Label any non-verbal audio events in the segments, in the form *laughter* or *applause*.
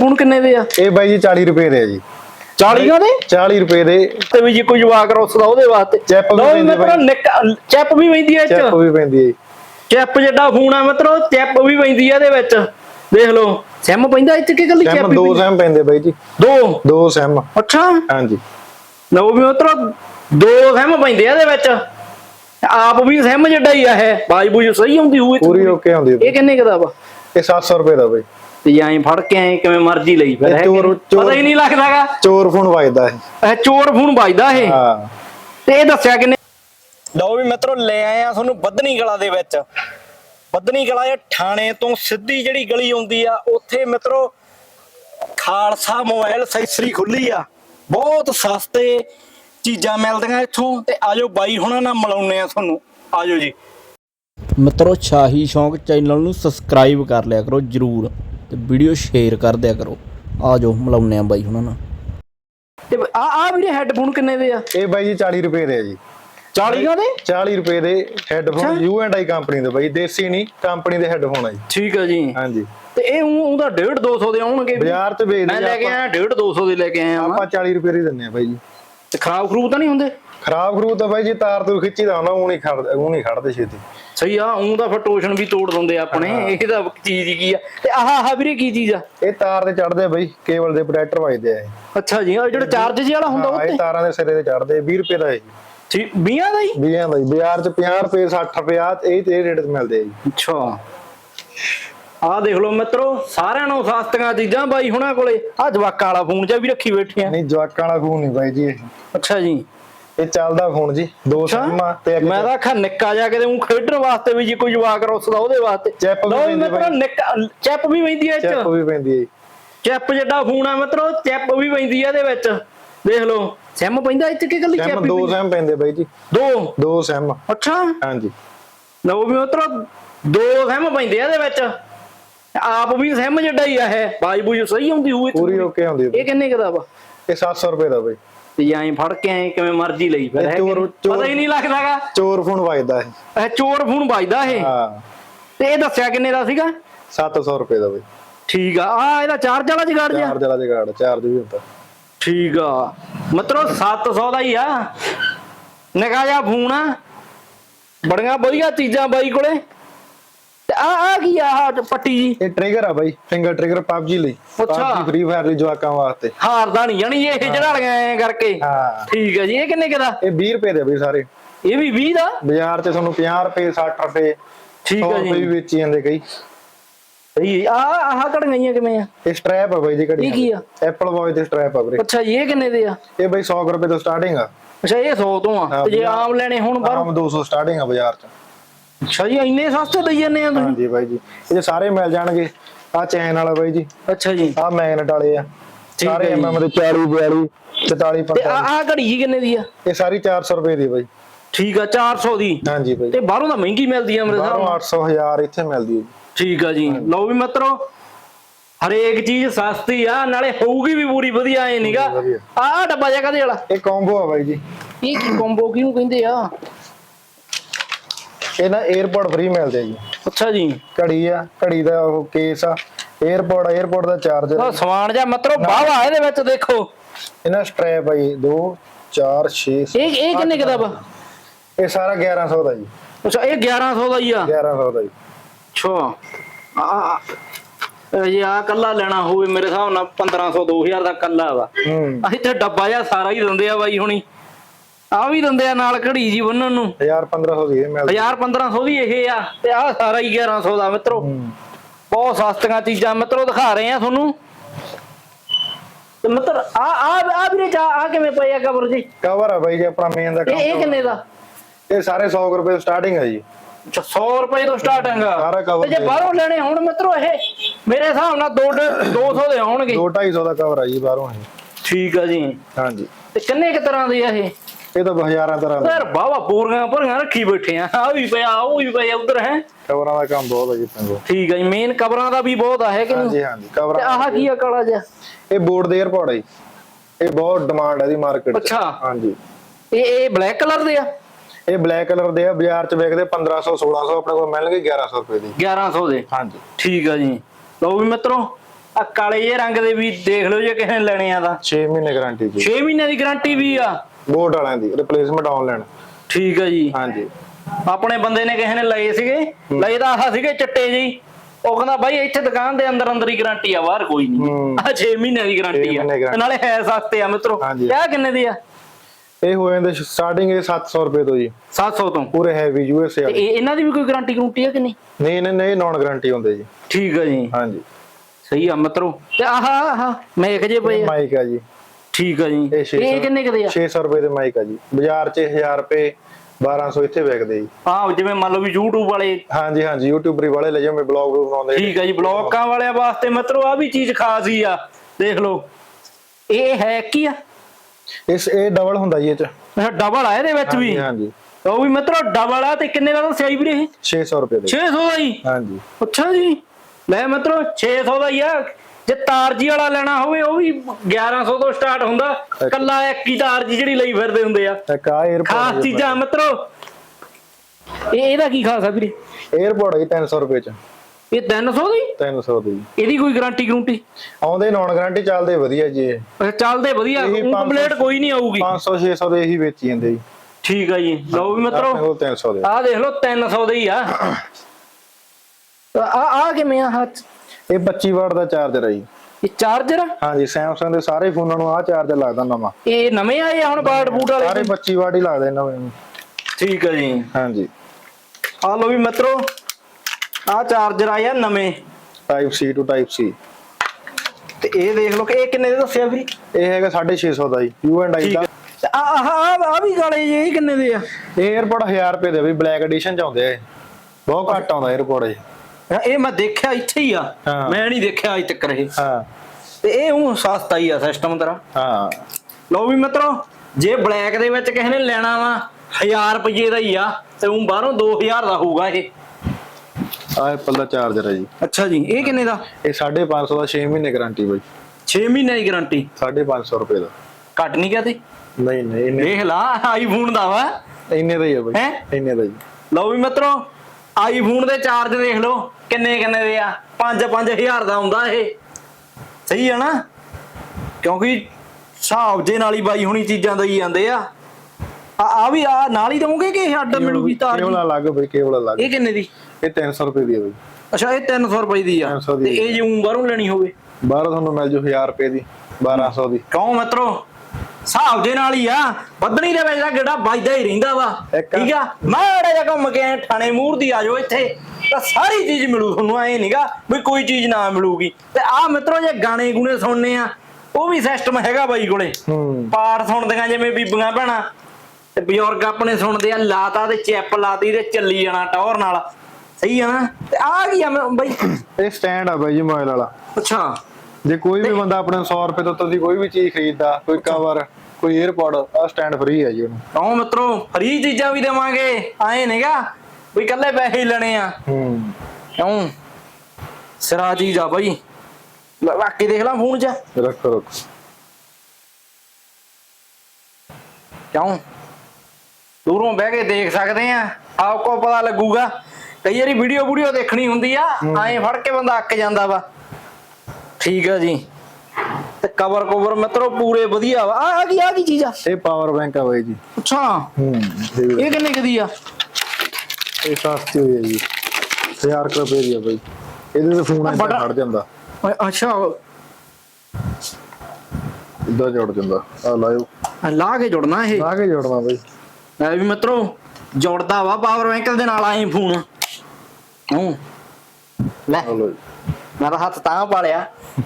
Phone ਕਿੰਨੇ ਦੇ ਆ? ਇਹ ਬਾਈ ਜੀ 40 ਰੁਪਏ ਦੇ ਆ ਜੀ। 40 ਦੇ? 40 ਰੁਪਏ ਦੇ। ਤੇ ਵੀ ਜੇ ਕੋਈ ਜਵਾਕ ਰੁੱਸਦਾ ਉਹਦੇ ਵਾਸਤੇ। ਚੈਪ ਵੀ ਪੈਂਦੀ ਬਾਈ। ਨਿੱਕ ਚੈਪ ਵੀ ਪੈਂਦੀ ਐ ਇਹ ਚੈਪ ਵੀ ਪੈਂਦੀ ਹੈ ਜੀ। ਚੈਪ ਜਿੱਡਾ ਫੋਨ ਆ ਮਿੱਤਰੋ ਚੈਪ ਵੀ ਪੈਂਦੀ ਐ ਇਹਦੇ ਵਿੱਚ। ਦੇਖ ਲਓ। ਸਿਮ ਪੈਂਦਾ ਇੱਥੇ ਕਿ ਕੱਲੀ ਚੈਪ ਦੋ? ਸੈਮ ਪੈਂਦੇ ਬਾਈ ਜੀ। ਦੋ? ਦੋ ਸੈਮ ਅੱਛਾ। ਹਾਂਜੀ। ਲਓ ਵੀ ਮਿੱਤਰੋ ਦੋ ਸਿਮ ਪੈਂਦੇ ਆ ਇਹਦੇ ਵਿੱਚ। ਆਪ ਵੀ ਸਿਮ ਜਿੱਡਾ ਹੀ ਆ ਇਹ। ਬਾਈ ਬੂਜ ਸਹੀ ਹੁੰਦੀ ਹੋਊ ਇਹ? ਪੂਰੀ ਓਕੇ ਹੁੰਦੀ ਹੈ ਇਹ ਕਿੰਨੇ ਕੁ ਦਾ ਵਾ? ਇਹ 700 ਰੁਪਏ ਦਾ ਬਾਈ। ਤੇ ਐਂ ਫੜ ਕੇ ਐਂ ਕਿਵੇਂ ਮਰਜ਼ੀ ਲਈ ਫਿਰ ਇਹ ਚੋਰ-? ਚੋਰ- ਪਤਾ ਹੀ ਨਹੀਂ ਲੱਗਦਾਗਾ ਚੋਰ ਫੋਨ ਵੱਜਦਾ ਹੈ ਇਹ ਚੋਰ ਫੋਨ ਵੱਜਦਾ ਇਹ। ਹਾਂ। ਤੇ ਇਹ ਦੱਸਿਆ ਕਿੰਨੇ ਲਓ ਵੀ ਮਿੱਤਰੋ ਲੈ ਆਏ ਆ ਤੁਹਾਨੂੰ ਬੱਧਨੀ ਕਲਾ ਦੇ ਵਿੱਚ। ਬੱਧਨੀ ਕਲਾ ਇਹ ਥਾਣੇ ਤੋਂ ਸਿੱਧੀ ਜਿਹੜੀ ਗਲੀ ਆਉਂਦੀ ਆ ਉੱਥੇ ਮਿੱਤਰੋ ਖਾਲਸਾ ਮੋਬਾਈਲ ਸੈਸਰੀ ਖੁੱਲੀ ਆ। ਬਹੁਤ ਸਸਤੇ ਚੀਜ਼ਾਂ ਮਿਲਦੀਆਂ ਇੱਥੋਂ। ਤੇ ਆਜੋ ਬਾਈ ਹੁਣਾਂ ਨਾਲ ਮਿਲਾਉਨੇ ਆ ਤੁਹਾਨੂੰ। ਆਜੋ ਜੀ। ਮਿੱਤਰੋ ਸ਼ਾਹੀ ਸ਼ੌਂਕ ਚੈਨਲ ਨੂੰ ਸਬਸਕ੍ਰਾਈਬ ਕਰ ਲਿਆ ਕਰੋ ਜਰੂਰ। ਤੇ ਵੀਡੀਓ ਸ਼ੇਅਰ ਕਰ ਦਿਆ ਕਰੋ। ਆ ਜਾਓ ਮਿਲਾਉਂਦੇ ਆ ਬਾਈ ਹੁਣਾਂ ਨਾਲ। ਤੇ ਆ ਆ ਵੀਰੇ ਹੈੱਡਫੋਨ ਕਿੰਨੇ ਦੇ ਆ? ਇਹ ਬਾਈ ਜੀ 40 ਰੁਪਏ ਦੇ ਆ ਜੀ। 40 ਦੇ? 40 ਰੁਪਏ ਦੇ headphone you and I company ਦੇ ਬਾਈ ਦੇਸੀ ਨਹੀਂ ਕੰਪਨੀ ਦੇ ਹੈੱਡਫੋਨ ਆ ਜੀ। ਠੀਕ ਆ ਜੀ। ਹਾਂਜੀ। ਤੇ ਇਹ ਉਹ ਉਹਦਾ 1.5 200 ਦੇ ਆਉਣਗੇ ਵੀ। ਬਾਜ਼ਾਰ 'ਚ ਵੇਚਦੇ ਮੈਂ ਲੈ ਕੇ ਆਇਆ 1.5 200 ਦੇ ਲੈ ਕੇ ਆਇਆ। ਆਪਾਂ 40 ਰੁਪਏ ਹੀ ਦਿੰਨੇ ਆ ਬਾਈ ਜੀ। ਤੇ ਖਰਾਬ ਖਰੂਬ ਤਾਂ ਨਹੀਂ ਹੁੰਦੇ? ਖਰਾਬ ਖਰੂਬ ਤਾਂ ਬਾਈ ਜੀ ਤਾਰ ਤੂਰ ਖਿੱਚੀ ਦਾ ਹੁੰਦਾ ਉਹ ਨਹੀਂ ਖੜਦਾ ਉਹ ਨਹੀਂ ਖੜਦੇ ਛੇਤੀ। ਸਹੀ ਆ ਉਹ ਤਾਂ ਫਿਰ ਟੋਸ਼ਨ ਵੀ ਤੋੜ ਦਿੰਦੇ ਆ ਆਪਣੇ ਇਹ ਤਾਂ ਚੀਜ਼ ਹੀ ਕੀ ਆ? ਤੇ ਆਹ ਆਹ ਵੀਰੇ ਕੀ ਚੀਜ਼ ਆ? ਇਹ ਤਾਰ ਤੇ ਚੜਦੇ ਬਾਈ ਕੇਬਲ ਦੇ ਪ੍ਰੋਟੈਕਟਰ ਵੱਜਦੇ ਆ। ਅੱਛਾ ਜੀ ਉਹ ਜਿਹੜਾ ਚਾਰਜ ਜਿਹਾ ਵਾਲਾ ਹੁੰਦਾ ਹਾਂ ਉਹ ਇਹ ਤਾਰਾਂ ਦੇ ਸਿਰੇ ਤੇ ਚੜਦੇ 20 ਰੁਪਏ ਦਾ ਹੈ ਜੀ। ਠੀਕ 20 ਦਾ ਹੀ? 20 ਦਾ ਜੀ ਬਾਜ਼ਾਰ 'ਚ 50 ਰੁਪਏ 60 ਰੁਪਏ ਆ ਇਹ ਤੇ ਇਹ ਰੇਟ ਤੇ ਮਿਲਦੇ ਆ ਜੀ। ਅੱਛਾ। ਆਹ ਦੇਖ ਲਓ ਮਿੱਤਰੋ ਸਾਰਿਆਂ ਨੂੰ ਸਸਤੀਆਂ ਚੀਜ਼ਾਂ ਬਾਈ ਹੁਣਾਂ ਕੋਲੇ। ਆ ਜਵਾਕਾਂ ਵਾਲਾ ਫੋਨ ਜਿਹਾ ਵੀ ਰੱਖੀ ਬੈਠੇ ਆ ਨਹੀਂ ਜਵਾਕਾਂ ਵਾਲਾ ਫੋਨ ਨਹੀਂ ਬਾਈ ਜੀ ਇਹ। ਅੱਛਾ ਜੀ। ਇਹ ਚੱਲਦਾ ਫੋਨ ਜੀ ਦੋ ਸਿਮਾਂ ਤੇ ਇੱਕ ਮੈਂ ਤਾਂ ਆਖਿਆ ਨਿੱਕਾ ਜਾ ਕੇ ਉਹ ਖੇਡਣ ਵਾਸਤੇ ਵੀ ਜੇ ਕੋਈ ਜਵਾਕ ਰੁੱਸਦਾ ਉਹਦੇ ਵਾਸਤੇ। ਚੈਪ ਵੀ ਪੈਂਦੀ ਬਾਈ। ਨਿੱਕਾ ਚੈਪ ਵੀ ਪੈਂਦੀ ਐ ਇਹ ਚੈਪ ਚ ਵੀ ਪੈਂਦੀ ਹੈ ਚੈਪ ਜਿੱਡਾ ਫੋਨ ਆ ਮਿੱਤਰੋ ਚੈਪ ਵੀ ਪੈਂਦੀ ਆ ਇਹਦੇ ਵਿੱਚ। ਦੇਖ ਲਓ। ਸਿਮ ਪੈਂਦਾ ਇੱਥੇ ਕਿ ਕੱਲੀ ਚੈਪ ਸੈਮ ਹੀ ਦੋ? ਸੈਮ ਪੈਂਦੇ ਬਾਈ ਜੀ। ਦੋ? ਦੋ ਸੈਮ ਅੱਛਾ। ਹਾਂਜੀ। ਲਓ ਵੀ ਮਿੱਤਰੋ ਦੋ ਸਿਮ ਪੈਂਦੇ ਆ ਇਹਦੇ ਵਿੱਚ। ਆਪ ਵੀ ਸਿਮ ਜਿੱਡਾ ਹੀ ਆ ਇਹ। ਬਾਈ ਬੂਜ ਸਹੀ ਹੁੰਦੀ ਹੋਊ 'ਚ? ਪੂਰੀ ਓਕੇ ਹੁੰਦੀ ਹੈ ਇਹ ਕਿੰਨੇ ਕੁ ਦਾ ਵਾ? ਇਹ 700 ਰੁਪਏ ਦਾ ਬਾਈ। ਤੇ ਐਂ ਫੜ ਕੇ ਐਂ ਕਿਵੇਂ ਮਰਜ਼ੀ ਲਈ ਫਿਰ ਇਹ ਹੈ ਕਿ ਚੋਰ- ਨਹੀਂ? ਚੋਰ- ਪਤਾ ਹੀ ਨਹੀਂ ਲੱਗਦਾਗਾ। ਚੋਰ ਫੋਨ ਵੱਜਦਾ ਹੈ ਇਹ ਚੋਰ ਫੋਨ ਵੱਜਦਾ ਇਹ। ਹਾਂ। ਤੇ ਇਹ ਦੱਸਿਆ ਕਿੰਨੇ ਦਾ ਸੀਗਾ? 700 ਰੁਪਏ ਦਾ ਬਾਈ। ਠੀਕ ਆ। ਆ ਇਹਦਾ ਚਾਰਜ ਵਾਲਾ ਜਗਾੜ ਜਿਹਾ। ਚਾਰਜ ਵਾਲਾ ਜਗਾੜ ਚਾਰਜ ਵੀ ਹੁੰਦਾ। ਠੀਕ ਆ। ਮਤਲਬ 700 ਦਾ ਹੀ ਆ। ਨਿਕਾ ਜਿਹਾ ਫੋਨ ਆ। ਬੜੀਆਂ ਵਧੀਆ ਚੀਜ਼ਾਂ ਬਾਈ ਕੋਲੇ। ਤੇ ਆ ਆ ਕੀ ਆ ਆਹ ਪੱਟੀ ਜੀ। ਇਹ ਟ੍ਰਿਗਰ ਆ ਬਾਈ ਫਿੰਗਰ ਟ੍ਰਿਗਰ PUBG ਲਈ। ਅੱਛਾ। PUBG ਫ੍ਰੀ ਫਾਇਰ ਲਈ ਜਵਾਕਾਂ ਵਾਸਤੇ। ਹਾਰਦਾ ਨਹੀਂ ਜਾਣੀ ਇਹ ਜਿਹੜਾ ਲਗਾ ਐ ਕਰਕੇ। ਹਾਂ। ਠੀਕ ਆ ਜੀ ਇਹ ਕਿੰਨੇ ਕੁ ਦਾ? ਇਹ 20 ਰੁਪਏ ਦੇ ਬਾਈ ਸਾਰੇ। ਇਹ ਵੀ 20 ਦਾ? ਬਾਜ਼ਾਰ 'ਚ ਤੁਹਾਨੂੰ 50 ਰੁਪਏ 60 ਰੁਪਏ ਠੀਕ 100 ਆ ਰੁਪਏ ਵੀ ਜੀ ਵੇਚੀ ਜਾਂਦੇ ਕਈ। ਸਹੀ ਆ ਆਹ ਘੜੀਆਂ ਕਿਵੇਂ ਆ? ਇਹ ਸਟ੍ਰੈਪ ਆ ਬਾਈ ਜੀ ਘੜੀ ਇਹ ਕੀ ਆ? ਐਪਲ ਵਾਚ ਦੇ ਸਟ੍ਰੈਪ ਆ ਵੀਰੇ। ਅੱਛਾ ਜੀ ਇਹ ਕਿੰਨੇ ਦੇ ਆ? ਇਹ ਬਾਈ 100 ਰੁਪਏ ਤੋਂ ਸਟਾਰਟਿੰਗ ਆ। ਅੱਛਾ ਇਹ 100 ਤੋਂ ਆ। ਹਾਂ, ਤੇ ਜੇ। ਆਮ ਲੈਣੇ ਹੁਣ ਬਾਹਰੋਂ? ਆਮ 200 ਸਟਾਰਟਿੰਗ ਆ ਬਾਜ਼ਾਰ 'ਚ। ਅੱਛਾ ਜੀ ਇੰਨੇ ਸਸਤੇ ਦਈ ਜਾਂਦੇ ਆ ਤੁਸੀਂ? ਹਾਂਜੀ ਬਾਈ ਜੀ ਇਹ ਸਾਰੇ ਮਿਲ ਜਾਣਗੇ ਆ ਚੈਨ ਵਾਲਾ ਬਾਈ ਜੀ ਅੱਛਾ ਜੀ। ਆ ਮੈਗਨੇਟ ਵਾਲੇ ਆ ਠੀਕ ਸਾਰੇ ਜੀ। ਐਮਐਮ ਦੇ 40 42 44 ਤੇ ਆ 45 ਆ ਘੜੀ ਜੀ ਕਿੰਨੇ ਦੀ ਆ? ਇਹ ਸਾਰੀ 400 ਰੁਪਏ ਦੀ ਬਾਈ। ਠੀਕ ਆ 400 ਦੀ। ਹਾਂਜੀ ਬਾਈ। ਤੇ ਬਾਹਰੋਂ ਤਾਂ ਮਹਿੰਗੀ ਮਿਲਦੀ ਆ ਮੇਰੇ ਬਾਹਰੋਂ ਨਾਲ 800 1000 ਇੱਥੇ ਮਿਲਦੀ ਹੈ ਠੀਕ ਆ ਜੀ। ਲਓ ਵੀ ਮਿੱਤਰੋ ਹਰੇਕ ਚੀਜ਼ ਸਸਤੀ ਆ ਨਾਲੇ ਹੋਊਗੀ ਵੀ ਪੂਰੀ ਵਧੀਆ ਐ ਨੀਗਾ ਵਧੀਆ। ਆ ਡੱਬਾ ਜਿਹਾ ਕਦੇ ਵਾਲਾ? ਇਹ ਕੰਬੋ ਆ ਬਾਈ ਜੀ। ਇਹ ਕੀ ਕੰਬੋ ਕਿਹਨੂੰ ਕਹਿੰਦੇ ਆ? ਇਹ ਨਾ 에어ਪੋਰਟ ਫ੍ਰੀ ਮਿਲਦੇ ਆ ਜੀ। ਅੱਛਾ ਜੀ। ਘੜੀ ਆ ਘੜੀ ਦਾ ਉਹ ਕੇਸ ਆ। 에어ਪੋਰਟ 에어ਪੋਰਟ ਦਾ ਚਾਰਜਰ ਉਹ ਸਮਾਨ ਜਾਂ ਮਤਲਬ ਬਾਵਾ ਇਹਦੇ ਵਿੱਚ ਦੇਖੋ। ਇਹਨਾਂ ਸਟ੍ਰੈਪ ਆ ਜੀ 2 4 6 ਇਹ ਇਹ ਕਿੰਨੇ ਕਿਤਾਬ ਇਹ ਸਾਰਾ 1100 ਦਾ ਜੀ। ਅੱਛਾ ਇਹ 1100 ਦਾ ਹੀ ਆ। 1100 ਦਾ ਜੀ। ਅੱਛਾ। ਆ ਇਹ ਆ ਕੱਲਾ ਲੈਣਾ ਹੋਵੇ ਮੇਰੇ ਹਿਸਾਬ ਨਾਲ 1500 2000 ਦਾ ਕੱਲਾ ਵਾ। ਅਸੀਂ ਤੇ ਡੱਬਾ ਜਾਂ ਸਾਰਾ ਹੀ ਦਿੰਦੇ ਆ ਬਾਈ ਹੁਣੀ। ਆ ਵੀ ਦਿੰਦੇ ਆ ਨਾਲ ਘੜੀ ਜੀ ਬੰਨਣ ਨੂੰ। 1000 1500 ਦੀ ਇਹ ਮਿਲਦੀ। 1000 1500 ਦੀ ਇਹ ਆ ਤੇ ਆ ਸਾਰਾ ਹੀ 1100 ਦਾ ਮਿੱਤਰੋ। ਹੂੰ। ਬਹੁਤ ਸਸਤੀਆਂ ਚੀਜ਼ਾਂ ਮਿੱਤਰੋ ਦਿਖਾ ਰਹੇ ਆ ਤੁਹਾਨੂੰ। ਤੇ ਮਿੱਤਰ ਆ ਆ ਆ ਵੀਰੇ ਜਾ ਆ ਕਿਵੇਂ ਪਏ ਆ ਕਬਰ ਜੀ? ਕਵਰ ਆ ਬਾਈ ਜੀ ਆਪਣਾ ਮੇਨ ਦਾ ਇਹ ਇਹ ਕੰਮ ਕਿੰਨੇ ਦਾ? ਇਹ ਸਾਰੇ 100 ਰੁਪਏ ਸਟਾਰਟਿੰਗ ਆ ਜੀ। ਅੱਛਾ 100 ਰੁਪਏ ਤੋਂ ਸਟਾਰਟ ਹੈਗਾ ਸਾਰਾ cover ਤੇ ਜੇ ਦੇ। ਬਾਹਰੋਂ ਲੈਣੇ ਹੁਣ ਮਿੱਤਰੋ ਇਹ ਮੇਰੇ ਹਿਸਾਬ ਨਾਲ 2 200 ਦੇ ਆਉਣਗੇ। 2 250 ਦਾ ਕਵਰ ਆ ਜੀ ਬਾਹਰੋਂ ਇਹ। ਠੀਕ ਆ ਜੀ। ਹਾਂਜੀ। ਤੇ ਕਿੰਨੇ ਕੁ ਤਰ੍ਹਾਂ ਦੇ ਆ ਇਹ? ਇਹ ਤਾਂ ਹਜ਼ਾਰਾਂ ਤਰ੍ਹਾਂ ਦਾ। ਯਾਰ ਬਾਵਾ ਪੂਰੀਆਂ ਭਰੀਆਂ ਰੱਖੀ ਬੈਠੇ ਆ। ਆ ਵੀ ਪਿਆ ਉਹ ਵੀ ਪਿਆ ਉਧਰ ਹੈ? ਕਵਰਾਂ ਦਾ ਕੰਮ ਬਹੁਤ ਆ ਜੀ ਪੰਗੋ ਠੀਕ ਆ ਜੀ ਮੇਨ ਕਬਰਾਂ ਦਾ ਵੀ ਬਹੁਤ ਆ ਹੈ ਕਿ ਨਹੀਂ? ਹਾਂਜੀ ਹਾਂਜੀ ਤੇ ਕਵਰਾਂ ਆਹ ਕੀ ਆ ਕਾਲਾ ਜਿਹਾ? ਇਹ ਬੋਰਡ ਦੇ 에어ਪੋਰਟ ਹੈ ਜੀ। ਇਹ ਬਹੁਤ ਡਿਮਾਂਡ ਹੈ ਦੀ ਮਾਰਕੀਟ 'ਚ। ਅੱਛਾ। ਹਾਂਜੀ। ਇਹ ਇਹ ਬਲੈਕ ਕਲਰ ਦੇ ਆ? ਇਹ ਬਲੈਕ ਕਲਰ ਦੇ ਆ ਬਾਜ਼ਾਰ 'ਚ ਵਿਕਦੇ 1500 1600 ਆਪਣੇ ਕੋਲ ਮਿਲਣਗੇ 1100 ਰੁਪਏ ਦੀ। 1100 ਦੇ? ਹਾਂਜੀ। ਠੀਕ ਆ ਜੀ। ਲਓ ਵੀ ਮਿੱਤਰੋ ਆ ਕਾਲੇ ਜਿਹੇ ਰੰਗ ਦੇ ਵੀ ਦੇਖ ਲਓ ਜੇ ਕਿਸੇ ਨੇ ਲੈਣੇ ਆ ਤਾਂ। 6 ਮਹੀਨੇ ਗਾਰੰਟੀ ਜੀ 6 ਮਹੀਨਿਆਂ ਦੀ ਗਾਰੰਟੀ ਵੀ ਆ। ਬੋਰਡ ਵਾਲਿਆਂ ਦੀ ਰਿਪਲੇਸਮੈਂਟ ਆਨਲਾਈਨ ਠੀਕ ਆ ਜੀ। ਹਾਂਜੀ। ਆਪਣੇ ਬੰਦੇ ਨੇ ਕਿਸੇ ਨੇ ਲਏ ਸੀਗੇ? ਲਏ ਤਾਂ ਆਹ ਸੀਗੇ ਚਿੱਟੇ ਜੀ। ਉਹ ਕਹਿੰਦਾ ਬਾਈ ਇੱਥੇ ਦੁਕਾਨ ਦੇ ਅੰਦਰ ਅੰਦਰ ਹੀ ਗਾਰੰਟੀ ਆ ਬਾਹਰ ਕੋਈ ਨਹੀਂ। ਹੂੰ। ਆ 6 ਮਹੀਨਿਆਂ ਦੀ ਗਾਰੰਟੀ ਆ। ਮਹੀਨੇ ਨਾਲੇ ਹੈ ਸਸਤੇ ਆ ਮਿੱਤਰੋ। ਕਿਆ ਕਿੰਨੇ ਦੀ ਆ? ਇਹ ਹੋ ਜਾਂਦੇ ਸਟਾਰਟਿੰਗ ਇਹ 700 ਰੁਪਏ ਤੋਂ ਜੀ। 700 ਤੋਂ। ਪੂਰੇ ਹੈਵੀ ਯੂਐਸਏ ਵਾਲੇ। ਇਹ ਇਹਨਾਂ ਦੀ ਵੀ ਕੋਈ ਗਾਰੰਟੀ ਗਰੰਟੀ ਆ ਕਿ ਨਹੀਂ? ਨਹੀਂ ਨਹੀਂ ਨਹੀਂ ਨਾਨ ਗਾਰੰਟੀ ਹੁੰਦੇ ਜੀ। ਠੀਕ ਆ ਜੀ। ਹਾਂਜੀ। ਸਹੀ ਆ ਮਿੱਤਰੋ। ਤੇ ਆਹ ਆਹ ਮੇਕ ਜੇ ਪਏ ਆ। ਮਾਈਕ ਆ ਜੀ। ਠੀਕ ਆ ਜੀ। ਇਹ 600 ਇਹ ਕਿੰਨੇ ਕਦੇ ਆ? 600 ਰੁਪਏ ਦੇ ਮਾਈਕ ਆ ਜੀ। ਬਾਜ਼ਾਰ 'ਚ 1000 ਰੁਪਏ 1200 ਇੱਥੇ ਵਿਕਦੇ ਜੀ। ਆਹ ਜਿਵੇਂ ਮੰਨ ਲਓ ਵੀ YouTube ਵਾਲੇ। ਹਾਂਜੀ ਹਾਂਜੀ ਯੂਟਿਊਬਰ ਵਾਲੇ ਲੈ ਜਿਵੇਂ ਬਲੌਗ ਬਣਾਉਂਦੇ ਠੀਕ ਆ ਜੀ ਬਲੌਕਾਂ ਵਾਲਿਆਂ ਵਾਸਤੇ ਮਿੱਤਰੋ ਆ ਵੀ ਚੀਜ਼ ਖਾਸ ਹੀ ਆ। ਦੇਖ ਲਓ। ਇਹ ਹੈ ਕੀ ਆ? ਇਸ ਇਹ ਡਬਲ ਹੁੰਦਾ ਜੀ ਇਹ 'ਚ। ਡਬਲ ਆ ਇਹਦੇ ਵਿੱਚ ਵੀ? ਹਾਂਜੀ ਉਹ ਵੀ ਮਿੱਤਰੋ ਡਬਲ ਆ ਤੇ ਕਿੰਨੇ ਦਾ ਦੱਸਿਆ ਜੀ ਵੀਰੇ ਇਹ? 600 ਰੁਪਏ ਦੇ। 600 ਦਾ ਜੀ ਹਾਂਜੀ। ਅੱਛਾ ਜੀ। ਲੈ ਮਿੱਤਰੋ 600 ਦਾ ਹੀ ਆ। ਜੇ ਤਾਰਜੀ ਵਾਲਾ ਲੈਣਾ ਹੋਵੇ ਉਹ ਵੀ 1100 ਤੋਂ ਸਟਾਰਟ ਹੁੰਦਾ। ਕੱਲਾ ਇੱਕ ਹੀ ਤਾਰਜੀ ਜਿਹੜੀ ਲਈ ਫਿਰਦੇ ਹੁੰਦੇ ਆ। ਇੱਕ ਆ 에어ਪੋਰਟ ਖਾਸ ਚੀਜ਼ਾਂ ਮਿੱਤਰੋ। ਇਹ ਇਹਦਾ ਕੀ ਖਾਸ ਆ ਵੀਰੇ? 에어ਪੋਰਟ ਹੈ 300 ਰੁਪਏ ਚ। ਇਹ 300 ਦੀ? 300 ਦੀ। ਇਹਦੀ ਕੋਈ ਗਾਰੰਟੀ ਗਰੰਟੀ ਆਉਂਦੇ ਨੌਨ ਗਾਰੰਟੀ ਚੱਲਦੇ ਵਧੀਆ ਜੀ ਇਹ। ਚੱਲਦੇ ਵਧੀਆ। ਕੰਪਲੀਟ ਕੋਈ ਨਹੀਂ ਆਊਗੀ। 500 600 ਦੇ ਇਹੀ ਵੇਚੀ ਜਾਂਦੇ ਜੀ। ਠੀਕ ਆ ਜੀ। ਲਓ ਵੀ ਮਿੱਤਰੋ। ਦੇ। ਆ ਦੇਖ ਲਓ 300 ਦੇ ਹੀ ਆ। *coughs* ਆ ਆ ਕਿਵੇਂ ਆ? ਹੱਥ ਇਹ 25 ਵਾਟ ਦਾ ਚਾਰਜਰ ਹੈ ਜੀ। ਇਹ ਚਾਰਜਰ ਹਾਂਜੀ Samsung ਦੇ ਸਾਰੇ ਫੋਨਾਂ ਨੂੰ ਆਹ ਚਾਰਜਰ ਲੱਗਦਾ ਨਵਾਂ। ਇਹ ਨਵੇਂ ਆਏ ਹੁਣ ਬਾਰਡ ਬੂਟ ਵਾਲੇ? ਸਾਰੇ 25 ਵਾਟ ਹੀ ਲੱਗਦੇ ਨਵੇਂ। ਨੂੰ। ਠੀਕ ਹੈ ਜੀ। ਹਾਂਜੀ। ਆ ਲਓ ਵੀ ਮਿੱਤਰੋ ਆ ਚਾਰਜਰ ਆਏ ਨਵੇਂ। Type C to type C ਤੇ ਇਹ ਦੇਖ ਲਓ ਕਿ ਇਹ ਕਿੰਨੇ ਦੇ ਦੱਸਿਆ ਵੀਰੇ? ਇਹ ਹੈਗਾ 650 ਦਾ ਜੀ ਯੂ ਐਂਡ ਆਈ ਦਾ। ਹੈ ਤੇ ਆ ਵੀ ਗਾਲੇ ਜੀ ਇਹ ਕਿੰਨੇ ਦੇ ਆ? ਇਹ 1000 ਰੁਪਏ ਦੇ ਵੀ ਬਲੈਕ ਐਡੀਸ਼ਨ ਚ ਆਉਂਦੇ ਆ ਬਹੁਤ ਘੱਟ ਆਉਂਦਾ 에어ਪੋਰਟ ਜੀ ਇਹ ਮੈਂ ਦੇਖਿਆ ਇੱਥੇ ਹੀ ਆ। ਹਾਂ। ਮੈਂ ਨਹੀਂ ਦੇਖਿਆ ਅਜ ਤੱਕ ਇਹ। ਹਾਂ। ਤੇ ਇਹ ਉਹ ਸਸਤਾ ਹੀ ਆ ਸਿਸਟਮ ਤੇਰਾ। ਹਾਂ। ਲਓ ਵੀ ਮਿੱਤਰੋ ਜੇ ਬਲੈਕ ਦੇ ਵਿੱਚ ਕਿਸੇ ਨੇ ਲੈਣਾ ਵਾ 1000 ਰੁਪਏ ਦਾ ਹੀ ਆ ਤੇ ਉਹ ਬਾਹਰੋਂ 2000 ਦਾ ਹੋਊਗਾ ਇਹ। ਆ ਐਪਲ ਦਾ ਚਾਰਜਰ ਹੈ ਜੀ। ਅੱਛਾ ਜੀ ਇਹ ਕਿੰਨੇ ਦਾ? ਇਹ 550 ਦਾ 6 ਮਹੀਨੇ ਗਾਰੰਟੀ ਬਾਈ। 6 ਮਹੀਨੇ ਦੀ ਗਾਰੰਟੀ 550 ਰੁਪਏ ਦਾ। ਘੱਟ ਨਹੀਂ ਗਿਆ ਤੇ? ਨਹੀਂ ਨਹੀਂ ਇੰਨੇ ਦੇਖ ਲਾ ਆਈਫੋਨ ਦਾ ਵਾ। ਇੰਨੇ ਦਾ ਹੀ ਹੈ ਬਾਈ। ਹੈਂ? ਇੰਨੇ ਦਾ ਜੀ ਲਓ ਵੀ ਮਿੱਤਰੋ ਆਈਫੋਨ ਦੇ ਚਾਰਜ ਦੇਖ ਲਓ ਕਿੰਨੇ ਕਿੰਨੇ ਦੇ ਆ? 5-5000 ਦਾ ਹੁੰਦਾ ਇਹ। ਸਹੀ ਆ ਨਾ? ਕਿਉਂਕਿ ਹਿਸਾਬ ਜੇ ਨਾਲ ਹੀ ਬਾਈ ਹੁਣੀ ਚੀਜ਼ਾਂ ਦਈ ਜਾਂਦੇ ਆ। ਆ ਆ ਵੀ ਆ ਨਾਲ ਹੀ ਦਵੋਗੇ ਕਿ ਇਹ ਅੱਡ ਮਿਲੂਗੀ ਤਾਰ ਕੇਵਲ ਅਲੱਗ ਬਾਈ ਕੇਵਲ ਅਲੱਗ। ਇਹ ਕਿੰਨੇ ਦੀ? ਇਹ 300 ਰੁਪਏ ਦੀ ਹੈ ਬਾਈ। ਅੱਛਾ ਇਹ 300 ਰੁਪਏ ਦੀ ਆ। 300 ਦੀ ਤੇ ਇਹ ਜੇ ਬਾਹਰੋਂ ਲੈਣੀ ਹੋਵੇ। ਬਾਹਰੋਂ ਤੁਹਾਨੂੰ ਮਿਲ ਜੂ 1000 ਰੁਪਏ ਦੀ 1200 ਦੀ। ਕਹੋ ਮਿੱਤਰੋ? ਹਿਸਾਬ ਦੇ ਨਾਲ ਹੀ ਆ। ਵੱਧਣੀ ਦੇ ਵਿੱਚ ਤਾਂ ਗੇੜਾ ਵੱਜਦਾ ਹੀ ਰਹਿੰਦਾ ਵਾ। ਇੱਕ- ਠੀਕ ਆ? ਮਾੜਾ ਜਿਹਾ ਘੁੰਮ ਕੇ ਥਾਣੇ ਮੂਰ ਦੀ ਆ ਜਾਓ ਇੱਥੇ। ਤਾਂ ਸਾਰੀ ਚੀਜ਼ ਮਿਲੂ ਤੁਹਾਨੂੰ ਐ ਨਹੀਂਗਾ ਵੀ ਕੋਈ ਚੀਜ਼ ਨਾ ਮਿਲੂਗੀ। ਤੇ ਆ ਮਿੱਤਰੋ ਜੇ ਗਾਣੇ ਗੁਣੇ ਸੁਣਨੇ ਆ ਉਹ ਵੀ ਸਿਸਟਮ ਹੈਗਾ ਬਾਈ ਕੋਲੇ। ਹੂੰ। ਪਾਠ ਸੁਣਦੀਆਂ ਜਿਵੇਂ ਬੀਬੀਆਂ ਭੈਣਾਂ। ਤੇ ਬਜ਼ੁਰਗ ਆਪਣੇ ਸੁਣਦੇ ਆ ਲਾਤਾ ਤੇ ਚੈਪ ਲਾਤੀ ਤੇ ਚੱਲੀ ਜਾਣਾ ਟੌਰ ਨਾਲ। ਸਹੀ ਆ ਨਾ? ਤੇ ਆ ਕੀ ਆ ਮੈਂ- ਬਾਈ? ਇਹ ਸਟੈਂਡ ਆ ਬਾਈ ਜੀ ਮੋਬਾਈਲ ਵਾਲਾ। ਅੱਛਾ। ਜੇ ਕੋਈ ਵੀ ਬੰਦਾ ਆਪਣੇ 100 ਰੁਪਏ ਤੋਂ ਦੀ ਕੋਈ ਵੀ ਚੀਜ਼ ਖਰੀਦਦਾ ਕੋਈ ਕਵਰ ਕੋਈ 에어ਪੋਡ ਆ ਸਟੈਂਡ ਫ੍ਰੀ ਹੈ ਜੀ ਉਹਨੂੰ। ਕਹੋ ਮਿੱਤਰੋ ਫਰੀ ਚੀਜ਼ਾਂ ਵੀ ਦੇਵਾਂਗੇ। ਆਏ ਨੇਗਾ ਵੀ ਕੱਲੇ ਪੈਸੇ ਹੀ ਲੈਣੇ ਆ। ਹੂੰ। ਕਿਉਂ ਸਿਰਾ ਚੀਜ਼ ਆ ਬਾਈ। ਬਾਕੀ ਦੇਖ ਲਾ ਫੋਨ 'ਚ। ਰੱਖੋ ਰੱਖੋ। ਕਿਉਂ ਦੂਰੋਂ ਬਹਿ ਕੇ ਦੇਖ ਸਕਦੇ ਆ। ਆਪਕੋ ਪਤਾ ਲੱਗੂਗਾ। ਕਈ ਵਾਰੀ ਵੀਡੀਓ ਵੀਡੀਓ ਦੇਖਣੀ ਹੁੰਦੀ ਆ। ਐਂ ਫੜ ਕੇ ਬੰਦਾ ਅੱਕ ਜਾਂਦਾ ਵਾ। ਠੀਕ ਆ ਜੀ। ਤੇ ਕਵਰ ਕਵਰ ਮਿੱਤਰੋ ਪੂਰੇ ਵਧੀਆ ਵਾ। ਆ ਆ ਕੀ ਆ ਕੀ ਚੀਜ਼ ਆ। ਇਹ ਪਾਵਰ ਬੈਂਕ ਆ ਬਾਈ ਜੀ। ਅੱਛਾ। ਹੂੰ ਇਹ ਕਿੰਨੇ ਕਦੀ ਆ? ਇਹ ਸਸਤੀ ਹੋਈ ਹੈ ਜੀ। 1000 ਕੁ ਰੁਪਏ ਦੀ ਆ ਬਾਈ। ਇਹਦੇ ਤੇ ਫੋਨ ਇੱਦਾਂ ਖੜ ਜਾਂਦਾ। ਓਏ, ਅੱਛਾ। ਇੱਦਾਂ ਜੁੜ ਜਾਂਦਾ। ਆ ਲਾਇਓ। ਲਾ ਕੇ ਜੁੜਨਾ ਇਹ। ਲਾ ਕੇ ਜੁੜਨਾ ਬਾਈ। ਮੈਂ ਵੀ ਮਿੱਤਰੋ ਜੁੜਦਾ ਵਾ ਪਾਵਰ ਬੈਂਕ ਦੇ ਨਾਲ ਆਏ ਫੋਨ। ਹੂੰ। ਲੈ। ਆ ਮੈਂ ਤਾਂ ਹੱਥ ਤਾਂ ਪਾਲਿਆ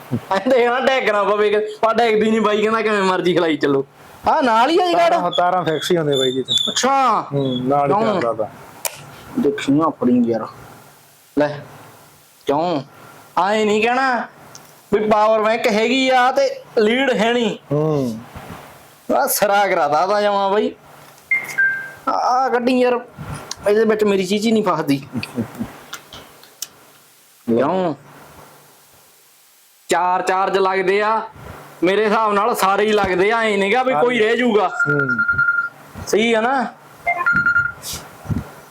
ਕਹਿੰਦੇ ਨਾ ਡੈਗ ਨਾ ਪਵੇ ਪਾ ਡੈਗਦੀ ਨਹੀਂ ਬਾਈ ਕਹਿੰਦਾ ਕਿਵੇਂ ਮਰਜ਼ੀ ਖਲਾਈ ਚੱਲੋ। ਆ ਨਾਲ ਹੀ ਆ ਜੀ ਤਾਰਾਂ ਗਾੜਾ ਤਾਰਾਂ ਫਿਕਸ ਹੀ ਹੁੰਦੇ ਬਾਈ ਜੀ ਇੱਥੇ। ਅੱਛਾ। ਹੂੰ ਨਾਲ ਹੀ? ਚੱਲਦਾ ਤਾਂ। ਦੇਖੀ ਆਪਣੀ ਯਾਰ। ਲੈ ਕਿਉਂ? ਆਏ ਨਹੀਂ ਕਹਿਣਾ ਵੀ ਪਾਵਰ ਬੈਂਕ ਹੈਗੀ ਆ ਤੇ ਲੀਡ ਹੈ ਨਹੀਂ ਹੂੰ। ਆ ਸਰਾ ਕਰਾਤਾ ਤਾਂ ਜਮਾ ਬਾਈ। ਆ ਗੱਡੀ ਯਾਰ ਇਹਦੇ ਵਿੱਚ ਮੇਰੀ ਚੀਜ਼ ਹੀ ਨਹੀਂ ਫਸਦੀ। *laughs* ਕਿਉਂ? ਚਾਰ ਚਾਰਜ ਲੱਗਦੇ ਆ। ਮੇਰੇ ਹਿਸਾਬ ਨਾਲ ਸਾਰੇ ਹੀ ਲੱਗਦੇ ਆ ਐ ਨਹੀਂਗਾ ਵੀ ਕੋਈ ਰਹਿ ਜਾਊਗਾ। ਸਹੀ ਆ ਨਾ?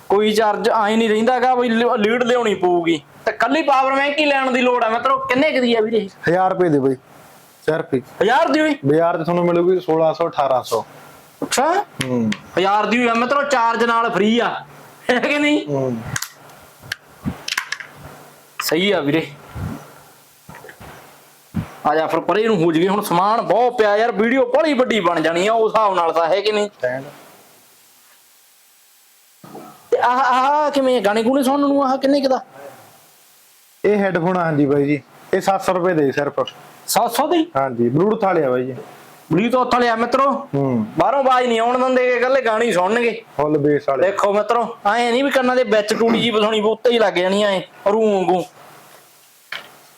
ਕੋਈ ਚਾਰਜ ਆਏ ਨਹੀਂ ਰਹਿੰਦਾਗਾ ਵੀ ਲੀਡ ਲਿਆਉਣੀ ਪਊਗੀ। ਤੇ ਕੱਲੀ ਪਾਵਰ ਬੈਂਕ ਹੀ ਲੈਣ ਦੀ ਲੋੜ ਆ ਮਿੱਤਰੋ ਕਿੰਨੇ ਕੁ ਦੀ ਆ ਵੀਰੇ? 1000 ਰੁਪਏ ਦੀ ਬਈ ਸਿਰਫ ਹੀ 1000 ਦੀ ਹੋਈ? ਬਾਜ਼ਾਰ 'ਚ ਤੁਹਾਨੂੰ ਮਿਲੂਗੀ 1600 1800 ਅੱਛਾ? ਹੂੰ। 1000 ਦੀ ਹੋਈ ਆ ਮਿੱਤਰੋ ਚਾਰਜ ਨਾਲ ਫ੍ਰੀ ਆ। ਹੈ ਕਿ ਨਹੀਂ? ਹੂੰ। ਸਹੀ ਆ ਵੀਰੇ। ਆ ਜਾ ਫਿਰ ਪਰੇ ਨੂੰ ਹੋ ਜਗੇ ਹੁਣ ਸਮਾਨ ਬਹੁਤ ਪਿਆ ਯਾਰ ਵੀਡੀਓ ਬੜੀ ਵੱਡੀ ਬਣ ਜਾਣੀ ਆ ਉਸ ਹਿਸਾਬ ਨਾਲ ਤਾਂ ਹੈ ਕਿ ਨਹੀਂ? ਤੇ ਆਹ ਆਹ ਕਿਵੇਂ ਗਾਣੇ ਗੁਣੇ ਸੁਣਨ ਨੂੰ ਆਹ ਕਿੰਨੇ ਕਿਦਾ ਇਹ ਹੈੱਡਫੋਨ ਹਾਂਜੀ ਬਾਈ ਜੀ। ਇਹ 700 ਰੁਪਏ ਦੇ ਸਿਰਫ। 700 ਦੀ? ਹਾਂਜੀ ਬਲੂਟੁੱਥ ਵਾਲੇ ਆ ਬਾਈ ਜੀ। ਬਲੂਟੁੱਥ ਵਾਲਿਆ ਮਿੱਤਰੂ? ਹੂੰ। ਬਾਹਰੋਂ ਆਵਾਜ਼ ਨਹੀਂ ਆਉਣ ਦਿੰਦੇ ਕਿ ਇਕੱਲੇ ਗਾਣੇ ਸੁਣਨਗੇ। ਫੁੱਲ ਬੇਸ ਵਾਲੇ। ਦੇਖੋ ਮਿੱਤਰੋ ਐ ਨਹੀਂ ਵੀ ਕੰਨਾਂ ਦੇ ਵਿੱਚ ਟੂੜੀ ਜੀ ਬਸਾਉਣੀ ਬੁੱਤੇ ਹੀ ਲੱਗ ਜਾਣੀਆਂ ਐ ਰੂ ਵਾਂਗੂ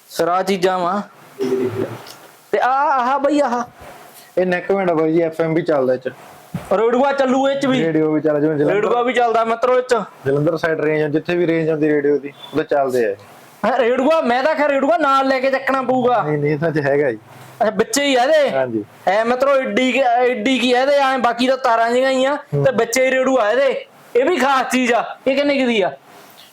ਸਰਾ ਚੀਜ਼ਾਂ ਵਾ। ਤੇ ਆ ਆਹ ਬਈ ਆਹ। ਇਹ ਨੈਕ ਆ ਬਾਈ ਜੀ ਐਫਐਮ ਵੀ ਚੱਲਦਾ ਇਹ ਚ। ਰੇਡੂਆ ਚੱਲੂ ਇਹ ਚ ਵੀ। ਰੇਡੀਓ ਵੀ ਚੱਲ ਜਿਵੇਂ ਜਲੰਧਰ ਰੇਡੂਆ ਵੀ ਚੱਲਦਾ ਮਿੱਤਰੋ ਇਹ ਚ। ਜਲੰਧਰ ਸਾਈਡ ਰੇਂਜ ਜਿੱਥੇ ਵੀ ਰੇਂਜ ਆਉਂਦੀ ਰੇਡੀਓ ਦੀ ਉਹਦੇ ਚੱਲਦੇ ਆ। ਹੈਂ, ਰੇਡੂਆ ਮੈਂ ਤਾਂ ਖੈਰ ਰੇਡੂਆ ਨਾਲ ਲੈ ਕੇ ਚੱਕਣਾ ਪਊਗਾ। ਨਹੀਂ ਨਹੀਂ ਤਾਂ ਚ ਹੈਗਾ ਜੀ। ਅੱਛਾ ਬੱਚੇ ਹੀ ਆ ਇਹਦੇ? ਹਾਂਜੀ। ਐ ਮਿੱਤਰੋ ਏਡੀ ਕੁ- ਏਡੀ ਕੀ ਇਹਦੇ? ਐ ਬਾਕੀ ਤਾਂ ਤਾਰਾਂ ਜਿਹੀਆਂ ਹੀ ਆ ਤੇ ਬੱਚੇ ਹੀ ਰੇਡੂਆ ਇਹਦੇ। ਇਹ ਵੀ ਖਾਸ ਚੀਜ਼ ਆ। ਇਹ ਕਿੰਨੇ ਕੁ ਦੀ ਆ?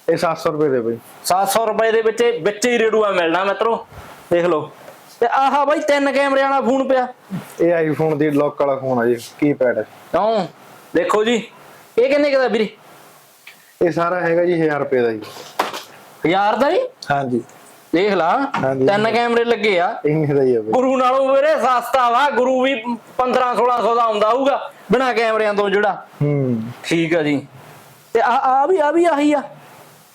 ਇਹ 700 ਰੁਪਏ ਦੇ ਬਈ। 700 ਰੁਪਏ ਦੇ ਵਿੱਚ ਇਹ ਵਿੱਚ ਹੀ ਰੇਡੂਆ ਮਿਲਣਾ ਮਿੱਤਰੋ। ਦੇਖ ਲਓ। ਤੇ ਆਹਾ ਬਾਈ ਤਿੰਨ ਕੈਮਰੇ ਵਾਲਾ ਫੋਨ ਪਿਆ। ਇਹ ਆਈਫੋਨ ਦੀ ਲੌਕ ਵਾਲਾ ਫੋਨ ਆ ਜੀ ਕੀਪੈਡ ਕਿਉਂ? ਦੇਖੋ ਜੀ ਇਹ ਕਿੰਨੇ ਕੁ ਦਾ ਵੀਰੇ? ਇਹ ਸਾਰਾ ਹੈਗਾ ਜੀ 1000 ਰੁਪਏ ਦਾ ਜੀ। ਹਜ਼ਾਰ ਦਾ ਹੀ ਹਾਂਜੀ। ਦੇਖ ਲਾ ਹਾਂਜੀ। ਤਿੰਨ ਕੈਮਰੇ ਲੱਗੇ ਆ। ਇੰਨੇ ਦਾ ਹੀ ਆ ਬਈ। ਗੁਰੂ ਨਾਲੋਂ ਵੀਰੇ ਸਸਤਾ ਵਾ ਗੁਰੂ ਵੀ 15 1600 ਦਾ ਆਉਂਦਾ ਹੋਊਗਾ ਬਿਨਾ ਕੈਮਰਿਆਂ ਤੋਂ ਜਿਹੜਾ। ਹੂੰ। ਠੀਕ ਆ ਜੀ। ਤੇ ਆ ਆ ਵੀ ਆ ਵੀ ਆਹੀ ਆ।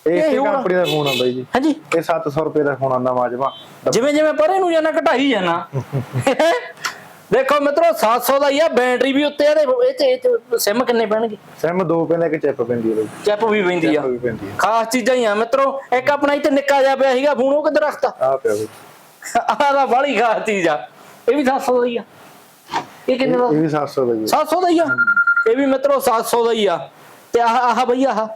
ਇਹ ਹੋਣਾ। ਕੰਪਨੀ ਦਾ ਫੋਨ ਆ ਬਾਈ ਜੀ। ਹਾਂਜੀ। ਇਹ 700 ਰੁਪਏ ਦਾ ਫੋਨ ਆਂਦਾ ਮਾਜਵਾ। ਜਿਵੇਂ ਜਿਵੇਂ ਪਰੇ ਨੂੰ ਜਾਣਾ ਘਟਾਈ ਜਾਣਾ ਦੇਖੋ ਮਿੱਤਰੋ 700 ਦਾ ਹੀ ਆ ਬੈਟਰੀ ਵੀ ਉੱਤੇ ਆ ਤੇ ਇਹ ਚ ਸਿਮ ਕਿੰਨੇ ਪੈਣਗੇ? ਸਿਮ ਦੋ ਪੈਂਦਾ ਇੱਕ ਚਿਪ ਪੈਂਦੀ ਹੈ ਬਾਈ। ਚੈਪ ਵੀ ਪੈਂਦੀ ਆ। ਚਿਪ ਵੀ ਪੈਂਦੀ ਹੈ ਖਾਸ ਚੀਜ਼ਾਂ ਹੀ ਆ ਮਿੱਤਰੋ ਇੱਕ ਆਪਣਾ ਇੱਥੇ ਨਿੱਕਾ ਜਿਹਾ ਪਿਆ ਸੀਗਾ ਫੋਨ ਉਹ ਕਿੱਧਰ ਰੱਖਤਾ? ਆ ਪਿਆ ਬਾਈ। ਆਹ ਦਾ ਬੜੀ ਖਾਸ ਚੀਜ਼ ਆ। ਇਹ ਵੀ 700 ਦਾ ਹੀ ਆ। ਇਹ ਕਿੰਨੇ ਦਾ? ਇਹ ਵੀ 700 ਦਾ ਜੀ 700 ਦਾ ਹੀ ਆ। ਇਹ ਵੀ ਮਿੱਤਰੋ 700 ਦਾ ਹੀ ਆ। ਤੇ ਆਹ ਆਹ ਬਈ ਆਹ।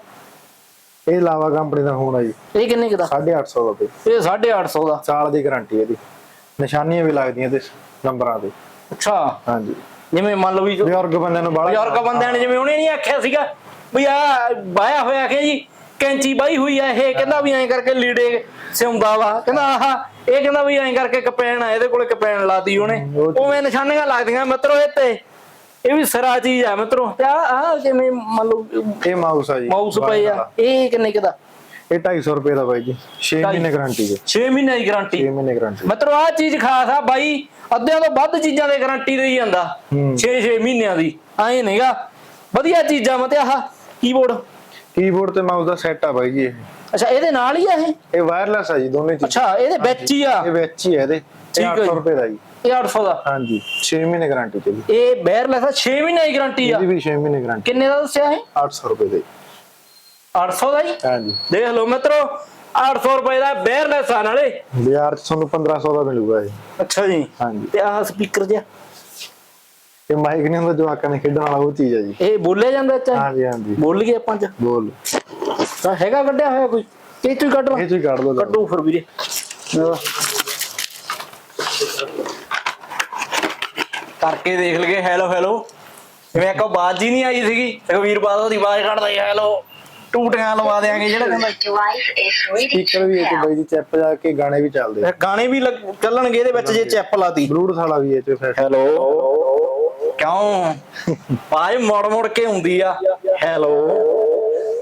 ਇਹ ਲਾਵਾ ਕੰਪਨੀ ਦਾ ਆ ਜੀ। ਇਹ ਕਿੰਨੇ ਕੁ ਦਾ? 850 ਦਾ ਇਹ 850 ਦਾ। ਸਾਲ ਦੀ ਗਾਰੰਟੀ ਇਹਦੀ। ਨਿਸ਼ਾਨੀਆਂ ਵੀ ਲੱਗਦੀਆਂ ਤੇ ਨੰਬਰਾਂ ਤੇ। ਅੱਛਾ। ਹਾਂਜੀ। ਜਿਵੇਂ ਮੰਨ ਲਓ ਵੀ ਬਜ਼ੁਰਗ ਬੰਦਿਆਂ ਨੂੰ ਬਾਹਲਾ ਬਜ਼ੁਰਗ ਬੰਦਿਆਂ ਨੇ ਜਿਵੇਂ ਉਹਨੇ ਨਹੀਂ ਆਖਿਆ ਸੀਗਾ ਵੀ ਆ ਬਾਇਆ ਹੋਇਆ ਕਿ ਜੀ ਕੈਂਚੀ ਬਾਈ ਹੋਈ ਆ ਇਹ ਕਹਿੰਦਾ ਵੀ ਐਂ ਕਰਕੇ ਲੀੜੇ ਸਿਉਂਦਾ ਵਾ। ਕਹਿੰਦਾ ਆਹ ਇਹ ਕਹਿੰਦਾ ਵੀ ਐਂ ਕਰਕੇ ਕਪੈਣ ਆ ਇਹਦੇ ਕੋਲੇ ਕਪੈਣ ਲਾਤੀ ਉਹਨੇ। ਉਵੇਂ ਨਿਸ਼ਾਨੀਆਂ ਲੱਗਦੀਆਂ ਮਿੱਤਰੋ ਇਹ ਤੇ। ਇਹ ਵੀ ਸਰਾ ਚੀਜ਼ ਆ ਮਿੱਤਰੋ। ਤੇ ਆ ਆ ਜਿਵੇਂ ਮੰਨ ਲਓ ਇਹ ਮਾਊਸ ਆ ਜੀ ਮਾਊਸ ਪਏ ਆ। ਇਹ ਕਿੰਨੇ ਕੁ ਦਾ? ਇਹ 250 ਰੁਪਏ ਦਾ ਬਾਈ ਜੀ। 6 ਮਹੀਨੇ ਗਾਰੰਟੀ ਹੈ 6 ਮਹੀਨੇ ਦੀ ਗਾਰੰਟੀ। 6 ਮਹੀਨੇ ਗਾਰੰਟੀ। ਮਤਲਬ ਆ ਚੀਜ਼ ਖਾਸ ਆ ਬਾਈ ਅੱਧਿਆਂ ਤੋਂ ਵੱਧ ਚੀਜ਼ਾਂ ਦੇ ਗਾਰੰਟੀ ਦੇਈ ਜਾਂਦਾ। ਹੂੰ। 6-6 ਮਹੀਨਿਆਂ ਦੀ। ਐਂ ਨਹੀਂਗਾ ਵਧੀਆ ਚੀਜ਼ਾਂ ਮਤੇ ਆਹ ਕੀਬੋਰਡ ਕੀਬੋਰਡ ਤੇ ਮਾਊਸ ਦਾ ਸੈੱਟ ਆ ਬਾਈ ਜੀ ਇਹ। ਅੱਛਾ ਇਹਦੇ ਨਾਲ ਹੀ ਆ ਇਹ? ਇਹ ਵਾਇਰਲੈਸ ਆ ਜੀ ਦੋਨੇ ਚੀਜ਼ਾਂ। ਅੱਛਾ ਇਹਦੇ ਵਿੱਚ ਹੀ ਆ। ਇਹ ਵਿੱਚ ਹੀ ਹੈ ਇਹਦੇ। ਠੀਕ ਹੈ 800 ਜੀ। ਰੁਪਏ ਦਾ ਜੀ। ਇਹ 800 ਦਾ? ਹਾਂਜੀ 6 ਮਹੀਨੇ ਗਾਰੰਟੀ ਤੇ ਜੀ। ਇਹ ਬੈਰਲੈਸ ਆ 6 ਮਹੀਨੇ ਦੀ ਗਾਰੰਟੀ ਆ? ਇਹਦੀ ਵੀ 6 ਮਹੀਨੇ ਗਾਰੰਟੀ ਕਿੰਨੇ ਦਾ ਦੱਸਿਆ ਇਹ? 800 ਰੁਪਏ ਦਾ ਜੀ। 800 ਦਾ ਹੀ ਹਾਂਜੀ। ਦੇਖ ਲਓ ਮਿੱਤਰੋ 800 ਰੁਪਏ ਦਾ ਬੈਰਲੈਸ ਆ ਨਾਲੇ। ਬਾਜ਼ਾਰ 'ਚ ਤੁਹਾਨੂੰ 1500 ਦਾ ਮਿਲੂਗਾ ਇਹ। ਅੱਛਾ ਜੀ। ਹਾਂਜੀ। ਤੇ ਆਹ ਸਪੀਕਰ ਜਿਹਾ। ਇਹ ਮਾਈਕ ਨਹੀਂ ਹੁੰਦਾ ਜਵਾਕਾਂ ਨੇ ਖੇਡਣ ਵਾਲਾ ਉਹ ਚੀਜ਼ ਹੈ ਜੀ। ਇਹ ਬੋਲਿਆ ਜਾਂਦਾ ਚਾਹੇ ਹਾਂਜੀ ਹਾਂਜੀ। ਬੋਲ ਗਏ ਆਪਾਂ ਚ। ਬੋਲ। ਤਾਂ ਹੈਗਾ ਕੱਢਿਆ ਹੋਇਆ ਕੋਈ? ਇਹ ਤੂੰ ਕੱਢ ਲਾ। ਇਹ ਚੀਜ਼ ਕੱਢ ਦੋ ਕੱਢੋ ਫਿਰ ਵੀਰੇ। ਕਰਕੇ ਦੇਖ ਲਗੇ ਹੈਲੋ ਹੈਲੋ ਜਿਵੇਂ ਇੱਕ ਬਾਤ ਜੀ ਨਹੀਂ ਆਈ ਸੀਗੀ ਰਵੀਰ ਬਾਦਲ ਦੀ ਆਵਾਜ਼ ਕੱਢਦਾ ਸੀ ਹੈਲੋ ਟੂਟੀਆਂ ਲਵਾ ਦੇਾਂਗੇ ਜਿਹੜਾ ਕਹਿੰਦਾ ਸਪੀਕਰ ਵੀ pair. ਬਾਈ ਜੀ ਚੈਪ ਜਾ ਕੇ ਗਾਣੇ ਵੀ ਚੱਲਦੇ ਗਾਣੇ ਵੀ ਲੱਗ- ਚੱਲਣਗੇ ਇਹਦੇ ਵਿੱਚ ਜੇ ਚੈਪ ਲਾਤੀ। ਬਲੂਟੁੱਥ ਵਾਲਾ ਵੀ ਇਹ ਚ ਫਿਰ। ਹੈਲੋ ਕਿਉਂ? ਆਵਾਜ਼ ਮੋੜ ਮੋੜ ਕੇ ਹੁੰਦੀ ਆ। ਹੈਲੋ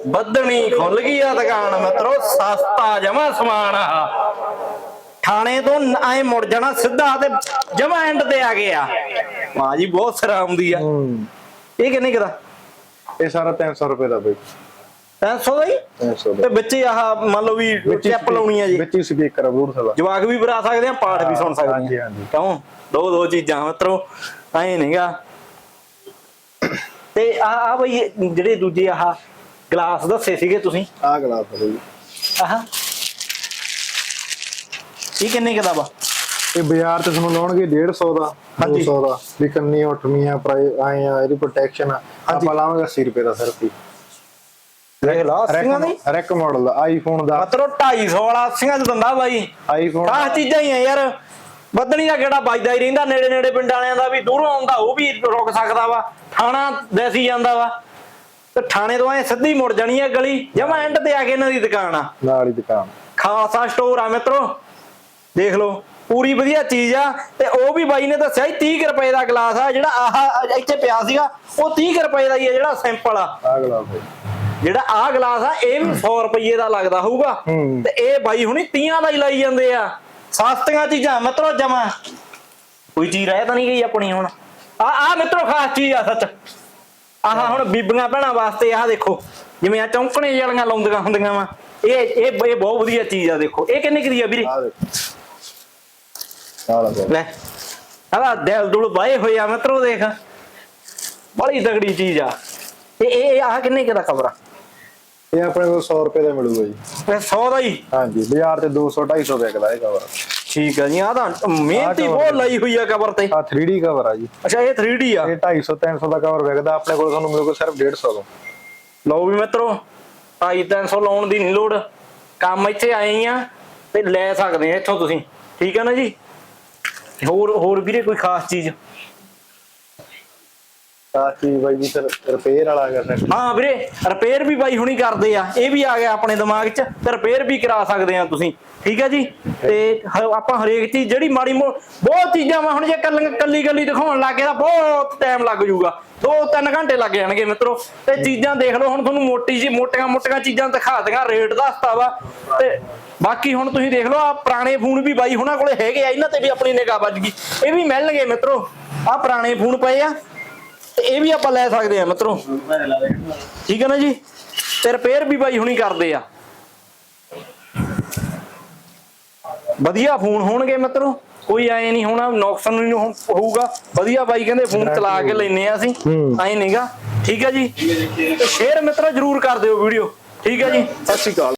ਬੱਦਣੀ ਖੁੱਲ ਗਈ ਆ ਦੁਕਾਨ ਮਿੱਤਰੋ ਸਸਤਾ ਜਮਾ ਸਮਾਨ ਆ। ਥਾਣੇ ਤੋਂ ਐ ਮੁੜ ਜਾਣਾ ਸਿੱਧਾ ਤੇ ਜਮਾ ਐਂਡ ਤੇ ਆ ਗਿਆ ਵਾਹ ਜੀ ਬਹੁਤ ਸਰਾ ਆਉਂਦੀ ਆ। ਇਹ ਕਿੰਨੇ ਕਦਾ ਇਹ ਸਾਰਾ 300 ਰੁਪਏ ਦਾ ਬਾਈ। 300 ਦਾ ਹੀ 300 ਤੇ ਬੱਚੇ ਆਹ ਮੰਨ ਲਓ ਵੀ ਵਿੱਚ ਚੈਪ ਲਾਉਣੀ ਆ ਜੀ। ਵਿੱਚ ਹੀ ਸਪੀਕਰ ਆ ਬਲੂਟੁੱਥ ਜਵਾਕ ਵੀ ਬਰਾ ਸਕਦੇ ਆ ਪਾਠ ਵੀ ਸੁਣ ਸਕਦੇ ਆ। ਹਾਂਜੀ। ਕਿਉਂ? ਦੋ ਦੋ ਚੀਜ਼ਾਂ ਮਿੱਤਰੋ ਐ ਨਹੀਂਗਾ। ਤੇ ਆ ਆ ਬਈ ਜਿਹੜੇ ਦੂਜੇ ਆਹ ਗਲਾਸ ਦੱਸੇ ਸੀਗੇ ਤੁਸੀਂ? ਆਹ ਗਲਾਸ ਆ ਬਾਈ। ਆਹ। ਇਹ ਕਿੰਨੇ ਕੁ ਦਾ ਵਾ? ਇਹ ਬਾਜ਼ਾਰ 'ਚ ਤੁਹਾਨੂੰ ਲਾਉਣਗੇ 150 ਦਾ ਹਾਂਜੀ। 200 ਦਾ। ਵੀ ਕੰਨੀ ਉੱਠਵੀਆਂ ਪ੍ਰਾਈ ਆਏ ਆ ਇਹਦੀ ਪ੍ਰੋਟੈਕਸ਼ਨ ਆ। ਆਪਾਂ ਲਾਵਾਂਗੇ 80 ਰੁਪਏ ਦਾ ਸਿਰਫ ਹੀ। ਦੇਖ ਲਾ ਸਿੰਘਾਂ ਦੀ ਰੈਕ ਮਾਡਲ ਦਾ ਆਈਫੋਨ ਦਾ। ਮਤਰੋ 250 ਵਾਲਾ ਸਿੰਘਾਂ ਚ ਦੰਦਾ ਬਾਈ। ਆਈਫੋਨ ਆਹ ਚੀਜ਼ਾਂ ਹੀ ਆ ਯਾਰ। ਬੱਦਣੀ ਦਾ ਕਿਹੜਾ ਵੱਜਦਾ ਹੀ ਰਹਿੰਦਾ ਨੇੜੇ ਨੇੜੇ ਪਿੰਡਾਂ ਵਾਲਿਆਂ ਦਾ ਵੀ। ਦੂਰੋਂ ਆਉਂਦਾ ਉਹ ਵੀ ਰੁਕ ਸਕਦਾ ਵਾ। ਥਾਣਾ ਦੇਸੀ ਜਾਂਦਾ ਵਾ। ਤੇ ਥਾਣੇ ਤੋਂ ਐ ਸਿੱਧੀ ਮੁੜ ਜਾਣੀ ਆ ਗਲੀ। ਜਮਾ ਐਂਡ ਤੇ ਆ ਕੇ ਇਹਨਾਂ ਦੀ ਦੁਕਾਨ ਆ। ਨਾਲ ਹੀ ਦੁਕਾਨ। ਖਾਲਸਾ ਸਟੋਰ ਆ ਮਿੱਤਰੋ। ਦੇਖ ਲਓ ਪੂਰੀ ਵਧੀਆ ਚੀਜ਼ ਆ ਤੇ ਉਹ ਵੀ ਬਾਈ ਨੇ ਦੱਸਿਆ ਸੀ 30 ਕੁ ਰੁਪਏ ਦਾ ਗਲਾਸ ਆ ਜਿਹੜਾ ਆਹ ਇੱਥੇ ਪਿਆ ਸੀਗਾ ਉਹ 30 ਕੁ ਰੁਪਏ ਦਾ ਹੀ ਆ ਜਿਹੜਾ ਸਿੰਪਲ ਆ। ਅਗਲਾ ਭਾਈ ਜਿਹੜਾ ਆਹ ਗਲਾਸ ਆ ਇਹ ਵੀ 100 ਰੁਪਏ ਦਾ ਲੱਗਦਾ ਹੋਊਗਾ। ਤੇ ਇਹ ਬਾਈ ਹੁਣੀ 30 ਦਾ ਹੀ ਲਾਈ ਜਾਂਦੇ ਆ। ਸਸਤੀਆਂ ਚੀਜ਼ਾਂ ਮਿੱਤਰੋ ਜਮਾ। ਕੋਈ ਚੀਜ਼ ਰਹਿ ਤਾਂ ਨਹੀਂ ਗਈ ਆਪਣੀ ਹੁਣ। ਆ ਆ ਮਿੱਤਰੋ ਖਾਸ ਚੀਜ਼ ਆ ਸੱਚ। ਆਹ ਹੁਣ ਬੀਬੀਆਂ ਭੈਣਾਂ ਵਾਸਤੇ ਆਹ ਦੇਖੋ ਜਿਵੇਂ ਆ ਚੌਂਕਣੇ ਜਿਹੜੀਆਂ ਲਾਉਂਦੀਆਂ ਹੁੰਦੀਆਂ ਵਾ। ਇਹ ਇਹ ਬਹੁਤ ਵਧੀਆ ਚੀਜ਼ ਆ ਦੇਖੋ। ਇਹ ਕਿੰਨੇ ਕੁ ਦੀ ਆ ਵੀਰੇ? ਆ ਦੇਖੋ। ਆ ਲੈ ਆਹ ਦਿਲ ਦੁਲ ਬਾਏ ਹੋਏ ਆ ਮਿੱਤਰੋ ਦੇਖ। ਬੜੀ ਤਗੜੀ ਚੀਜ਼ ਆ। ਤੇ ਇਹ ਇਹ ਆਹ ਕਿੰਨੇ ਕੁ ਦਾ ਕਵਰ ਆ ਇਹ ਆਪਣੇ ਕੋਲ 100 ਰੁਪਏ ਦਾ ਮਿਲੂਗਾ ਜੀ। ਇਹ 100 ਦਾ ਹੀ? ਹਾਂਜੀ ਬਾਜ਼ਾਰ ਤੇ 200 250 ਵਿਕਦਾ ਇਹ ਕਵਰ ਠੀਕ ਆ ਜੀ ਤਾਂ ਮਿਹਨਤੀ ਬਹੁਤ ਲਾਈ ਹੋਈ ਆ ਕਵਰ ਤੇ। ਆ 3D ਕਵਰ ਆ ਜੀ। ਅੱਛਾ ਇਹ 3D ਆ? ਇਹ 250 300 ਦਾ ਕਵਰ ਵਿਕਦਾ ਆਪਣੇ ਕੋਲ ਤੁਹਾਨੂੰ ਮਿਲੂਗਾ ਸਿਰਫ 150 ਦਾ ਲਓ ਵੀ ਮਿੱਤਰੋ 250 ਲਾਉਣ ਦੀ ਨਹੀਂ ਲੋੜ। ਕੰਮ ਇੱਥੇ ਆਏ ਆ ਤੇ ਲੈ ਸਕਦੇ ਆ ਇੱਥੋਂ ਤੁਸੀਂ। ਠੀਕ ਆ ਨਾ ਜੀ? ਹੋਰ ਹੋਰ ਵੀਰੇ ਕੋਈ ਖਾਸ ਚੀਜ਼? ਚੀਜ਼ ਬਾਈ ਜੀ ਫਿਰ ਰਿਪੇਅਰ ਵਾਲਾ ਅਗਰ ਨੇ ਹਾਂ ਵੀਰੇ ਰਿਪੇਅਰ ਵੀ ਬਾਈ ਹੁਣੀ ਕਰਦੇ ਆ। ਇਹ ਵੀ ਆ ਗਿਆ ਆਪਣੇ ਦਿਮਾਗ 'ਚ ਤੇ ਰਿਪੇਅਰ ਵੀ ਕਰਾ ਸਕਦੇ ਆ ਤੁਸੀਂ। ਠੀਕ ਆ ਜੀ? ਤੇ ਹ- ਆਪਾਂ ਹਰੇਕ ਚੀਜ਼ ਜਿਹੜੀ ਮਾੜੀ ਮੋ ਬਹੁਤ ਚੀਜ਼ਾਂ ਵਾ ਹੁਣ ਜੇ ਕੱਲ ਕੱਲੀ ਕੱਲੀ ਦਿਖਾਉਣ ਲੱਗੇ ਤਾਂ ਬਹੁਤ ਟਾਈਮ ਲੱਗ ਜਾਊਗਾ। ਦੋ ਤਿੰਨ ਘੰਟੇ ਲੱਗ ਜਾਣਗੇ ਮਿੱਤਰੋ। ਤੇ ਚੀਜ਼ਾਂ ਦੇਖ ਲਓ, ਹੁਣ ਤੁਹਾਨੂੰ ਮੋਟੀ ਜੀ ਮੋਟੀਆਂ ਮੋਟੀਆਂ ਚੀਜ਼ਾਂ ਦਿਖਾ ਦਿਆਂ, ਰੇਟ ਦੱਸਤਾ ਵਾ। ਤੇ ਬਾਕੀ ਹੁਣ ਤੁਸੀਂ ਦੇਖ ਲਓ ਆ ਪੁਰਾਣੇ ਫੋਨ ਵੀ ਬਾਈ ਹੁਣਾਂ ਕੋਲੇ ਹੈਗੇ ਆ, ਇਹਨਾਂ ਤੇ ਵੀ ਆਪਣੀ ਨਿਗਾਹ ਵੱਜ ਗਈ। ਇਹ ਵੀ ਮਿਲਣਗੇ ਮਿੱਤਰੋ। ਆ ਪੁਰਾਣੇ ਫੋਨ ਪਏ ਆ, ਤੇ ਇਹ ਵੀ ਆਪਾਂ ਲੈ ਸਕਦੇ ਆ ਮਿੱਤਰੋ। ਠੀਕ ਹੈ ਨਾ ਜੀ? ਤੇ ਰਿਪੇਅਰ ਵੀ ਬਾਈ ਹੁਣੀ ਕਰਦੇ ਆ। ਵਧੀਆ ਫੋਨ ਹੋਣਗੇ ਮਿੱਤਰੋ। ਕੋਈ ਐ ਨਹੀਂ ਹੋਣਾ ਨੁਕਸਾਨ ਨਹੀਂ ਹੋਊਗਾ। ਵਧੀਆ ਬਾਈ ਕਹਿੰਦੇ ਫੋਨ ਚਲਾ ਕੇ ਲੈਨੇ ਆ ਅਸੀਂ। ਐ ਨਹੀਂਗਾ ਠੀਕ ਹੈ ਜੀ? ਤੇ ਸ਼ੇਅਰ ਮਿੱਤਰੋ ਜਰੂਰ ਕਰ ਦਿਓ ਵੀਡੀਓ ਠੀਕ ਹੈ ਜੀ? ਸਤਿ ਸ਼੍ਰੀ ਅਕਾਲ।